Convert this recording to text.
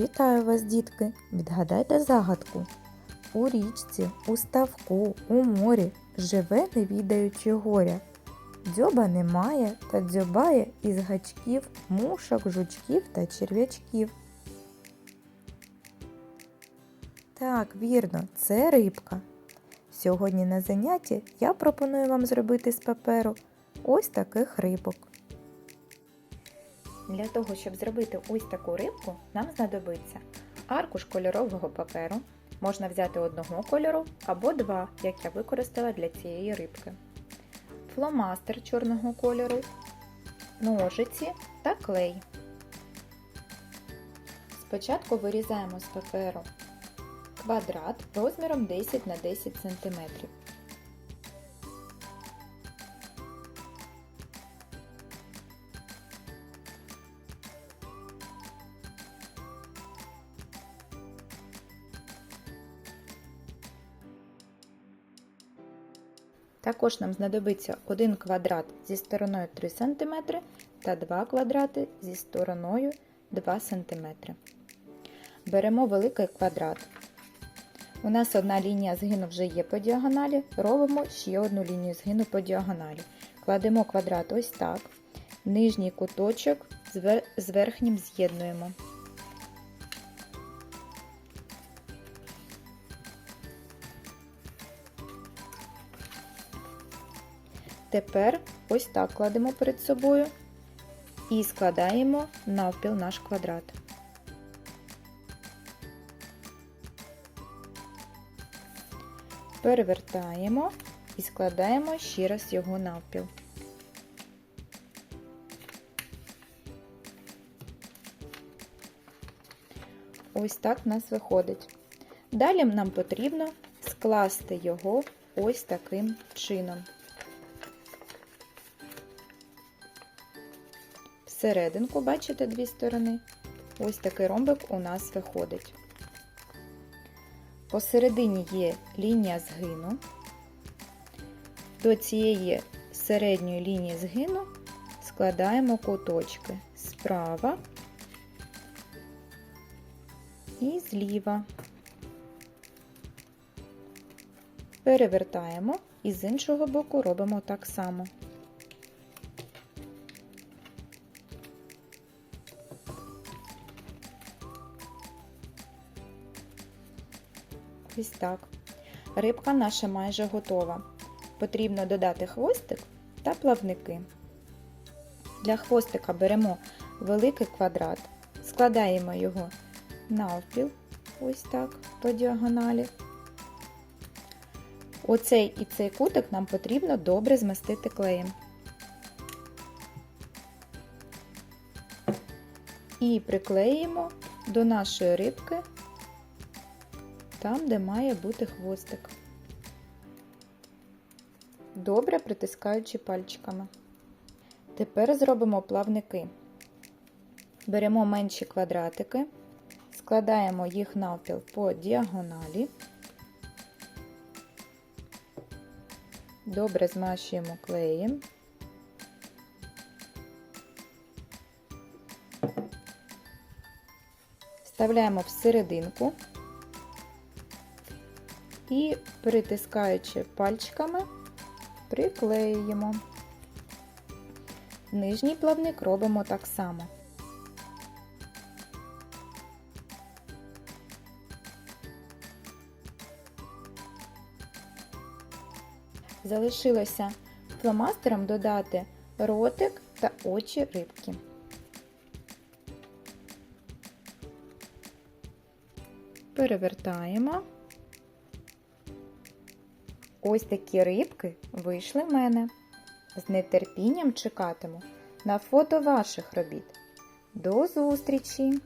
Вітаю вас, дітки! Відгадайте загадку. У річці, у ставку, у морі живе, не відаючи горя. Дзьоба немає та дзьобає із гачків, мушок, жучків та черв'ячків. Так, вірно, це рибка. Сьогодні на занятті я пропоную вам зробити з паперу ось таких рибок. Для того, щоб зробити ось таку рибку, нам знадобиться аркуш кольорового паперу. Можна взяти одного кольору або два, як я використала для цієї рибки. Фломастер чорного кольору, ножиці та клей. Спочатку вирізаємо з паперу квадрат розміром 10 на 10 см. Також нам знадобиться один квадрат зі стороною 3 см та два квадрати зі стороною 2 см. Беремо великий квадрат. У нас одна лінія згину вже є по діагоналі, робимо ще одну лінію згину по діагоналі. Кладемо квадрат ось так. Нижній куточок з верхнім з'єднуємо. Тепер ось так кладемо перед собою і складаємо навпіл наш квадрат. Перевертаємо і складаємо ще раз його навпіл. Ось так в нас виходить. Далі нам потрібно скласти його ось таким чином. Всерединку, бачите, дві сторони. Ось такий ромбик у нас виходить. Посередині є лінія згину. До цієї середньої лінії згину складаємо куточки справа і зліва. Перевертаємо і з іншого боку робимо так само. Ось так. Рибка наша майже готова. Потрібно додати хвостик та плавники. Для хвостика беремо великий квадрат, складаємо його навпіл, ось так, по діагоналі. Оцей і цей кутик нам потрібно добре змастити клеєм. І приклеїмо до нашої рибки там, де має бути хвостик. Добре притискаючи пальчиками. Тепер зробимо плавники. Беремо менші квадратики, складаємо їх навпіл по діагоналі, добре змащуємо клеєм. Вставляємо в серединку і, притискаючи пальчиками, приклеюємо. Нижній плавник робимо так само. Залишилося фломастером додати ротик та очі рибки. Перевертаємо. Ось такі рибки вийшли в мене. З нетерпінням чекатиму на фото ваших робіт. До зустрічі!